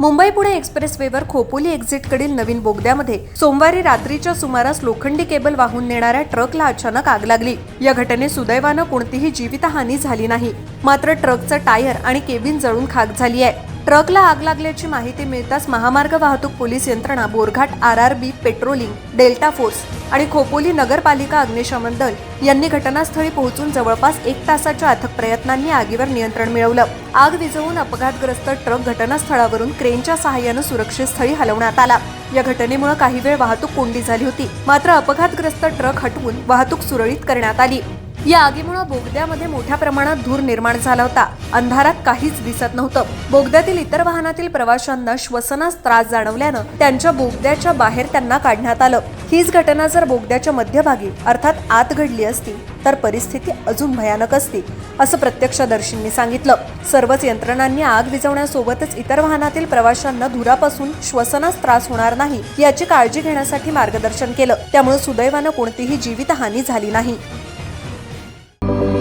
मुंबई पुणे एक्सप्रेसवेवर खोपोली एक्झिटकडील नवीन बोगद्यामध्ये सोमवारी रात्रीच्या सुमारास लोखंडी केबल वाहून नेणाऱ्या ट्रकला अचानक आग लागली. या घटनेत सुदैवानं कोणतीही जीवितहानी झाली नाही. मात्र ट्रकचं टायर आणि केबिन जळून खाक झाली आहे. ट्रकला आग लागल्याची माहिती मिळताच महामार्ग वाहतूक पोलीस यंत्रणा Borghat R R B patrolling delta force आणि खोपोली नगरपालिका अग्निशमन दल यांनी घटनास्थळी पोहोचून जवळपास एक तासाच्या अथक प्रयत्नांनी आगीवर नियंत्रण मिळवलं. आग विझवून अपघातग्रस्त ट्रक घटनास्थळावरून क्रेनच्या सहाय्यानं सुरक्षित स्थळी हलवण्यात आला. या घटनेमुळे काही वेळ वाहतूक कोंडी झाली होती. मात्र अपघातग्रस्त ट्रक हटवून वाहतूक सुरळीत करण्यात आली. या आगीमुळे बोगद्यामध्ये मोठ्या प्रमाणात धूर निर्माण झाला होता. अंधारात काहीच दिसत नव्हतं. बोगद्यातील इतर वाहनातील प्रवाशांना श्वसनास त्रास जाणवल्यानं त्यांच्या बोगद्याच्या बाहेर त्यांना काढण्यात आलं. हीच घटना जर बोगद्याच्या मध्यभागी अर्थात आत घडली असती तर परिस्थिती अजून भयानक असती असं प्रत्यक्षदर्शींनी सांगितलं. सर्वच यंत्रणांनी आग विझवण्यासोबतच इतर वाहनातील प्रवाशांना धुरापासून श्वसनास त्रास होणार नाही याची काळजी घेण्यासाठी मार्गदर्शन केलं. त्यामुळे सुदैवानं कोणतीही जीवितहानी झाली नाही.